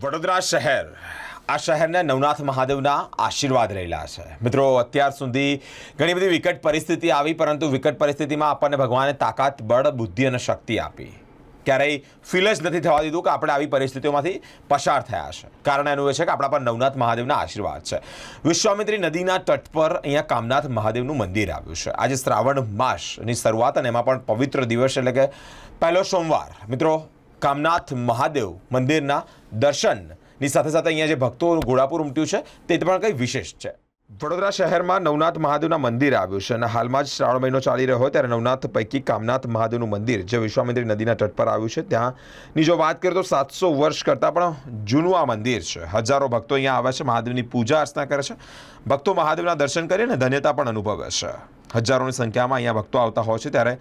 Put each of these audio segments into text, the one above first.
વડોદરા શહેર. આ શહેરને નવનાથ મહાદેવના આશીર્વાદ રહેલા છે. મિત્રો, અત્યાર સુધી ઘણી બધી વિકટ પરિસ્થિતિ આવી, પરંતુ વિકટ પરિસ્થિતિમાં આપણને ભગવાને તાકાત, બળ, બુદ્ધિ અને શક્તિ આપી. ક્યારેય ફીલ જ નથી થવા દીધું કે આપણે આવી પરિસ્થિતિઓમાંથી પસાર થયા છે. કારણ એનું એ છે કે આપણા પર નવનાથ મહાદેવના આશીર્વાદ છે. વિશ્વામિત્રી નદીના તટ પર અહીંયા કામનાથ મહાદેવનું મંદિર આવ્યું છે. આજે શ્રાવણ માસની શરૂઆત અને એમાં પણ પવિત્ર દિવસ એટલે કે પહેલો સોમવાર. મિત્રો કામનાથ મહાદેવ મંદિરના દર્શનની સાથે સાથે અહીંયા જે ભક્તોનું ઘોડાપુર ઉમટ્યું છે, તે પણ કંઈ વિશેષ છે. વડોદરા શહેરમાં નવનાથ મહાદેવના મંદિર આવ્યું છે અને હાલમાં જ શ્રાવણ મહિનો ચાલી રહ્યો હોય ત્યારે નવનાથ પૈકી કામનાથ મહાદેવનું મંદિર જે વિશ્વામિત્રી નદીના તટ પર આવ્યું છે, ત્યાંની જો વાત કરીએ તો સાતસો વર્ષ કરતાં પણ જૂનું આ મંદિર છે. હજારો ભક્તો અહીંયા આવે છે, મહાદેવની પૂજા અર્ચના કરે છે. ભક્તો મહાદેવના દર્શન કરીને ધન્યતા પણ અનુભવે છે. હજારોની સંખ્યામાં અહીંયા ભક્તો આવતા હોય છે, ત્યારે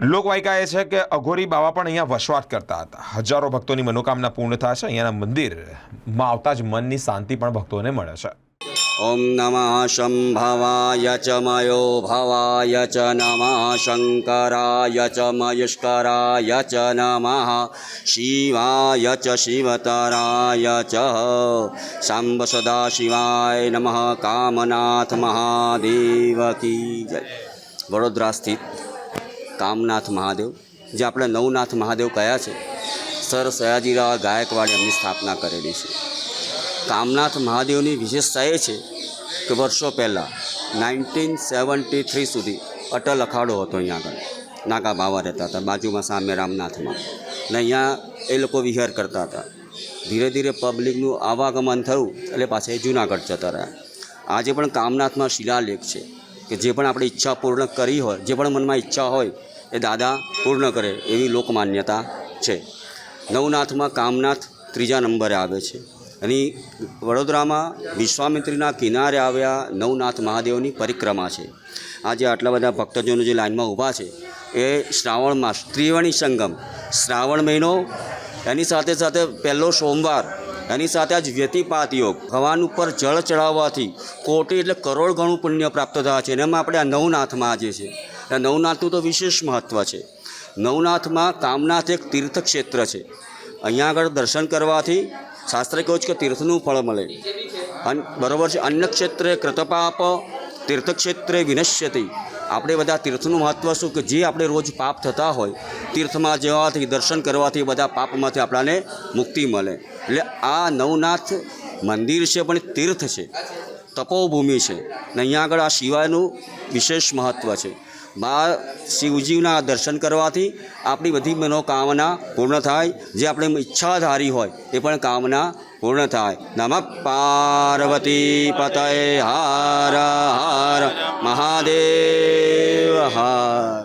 લોક વાયકા એ છે કે અઘોરી બાવા પણ અહીંયા વસવાટ કરતા હતા. હજારો ભક્તોની મનોકામના પૂર્ણ થાય છે. અહીંયાના મંદિરમાં આવતા જ મનની શાંતિ પણ ભક્તોને મળે છે. ઓમ નમઃ શંભવાય ચ મયો ભવાય ચ નમઃ શંકરાય ચ મયુષ્કરાય ચ નમઃ શિવાય ચ શિવતરાય ચ સાંબ સદા શિવાય નમઃ કામનાથ મહાદેવ કી જય. વડોદરા કામનાથ મહાદેવ, જે આપણે નવનાથ મહાદેવ કયા છે સર સયાજીરાવ ગાયકવાડે એમની સ્થાપના કરેલી છે. કામનાથ મહાદેવની વિશેષતા એ છે કે વર્ષો પહેલાં, નાઇન્ટીન સેવન્ટી થ્રી સુધી અટલ અખાડો હતો અહીંયા આગળ. નાગા બાવા રહેતા હતા, બાજુમાં સામે રામનાથમાં. ને અહીંયા એ લોકો વિહાર કરતા હતા. ધીરે ધીરે પબ્લિકનું આવાગમન થયું, એટલે પાછા જુનાગઢ જતા રહ્યા. આજે પણ કામનાથમાં શિલાલેખ છે કે જે પણ આપણે ઈચ્છા પૂર્ણ કરી હોય, જે પણ મનમાં ઈચ્છા હોય એ દાદા પૂર્ણ કરે એવી લોકમાન્યતા છે. નવનાથમાં કામનાથ ત્રીજા નંબરે આવે છે. અને વડોદરામાં વિશ્વામિત્રીના કિનારે આવ્યા નવનાથ મહાદેવની પરિક્રમા છે. આજે આટલા બધા ભક્તજનો જે લાઇનમાં ઊભા છે, એ શ્રાવણમાં ત્રિવેણી સંગમ, શ્રાવણ મહિનો, એની સાથે સાથે પહેલો સોમવાર, એની સાથે આજ વ્યતિપાત યોગ, ભગવાન ઉપર જળ ચડાવવાથી કોટી એટલે કરોડ ગણું પુણ્ય પ્રાપ્ત થયા છે. એમાં આપણે આ નવનાથમાં આજે છે. નવનાથનું તો વિશેષ મહત્ત્વ છે. નવનાથમાં કામનાથ એક તીર્થક્ષેત્ર છે. અહીંયા આગળ દર્શન કરવાથી શાસ્ત્રે કહ્યું છે કે તીર્થનું ફળ મળે. અન બરોબર છે અન્ય ક્ષેત્રે કૃતપાપ તીર્થક્ષેત્રે વિનશ્યતી. આપણે બધા તીર્થનું મહત્ત્વ શું? કે જે આપણે રોજ પાપ થતા હોય, તીર્થમાં જવાથી, દર્શન કરવાથી બધા પાપમાંથી આપણાને મુક્તિ મળે. એટલે આ નવનાથ મંદિર છે, પણ તીર્થ છે. તપોભૂમિ છે. ને અહીંયા આગળ આ શિવાયનું વિશેષ મહત્ત્વ છે. બા શિવજીના દર્શન કરવાથી આપણી બધી મનોકામના પૂર્ણ થાય, જે આપણે ઈચ્છા ધારી હોય એ પણ કામના પૂર્ણ થાય. નમ પાર્વતી પતય, હાર હાર મહાદેવ, હાર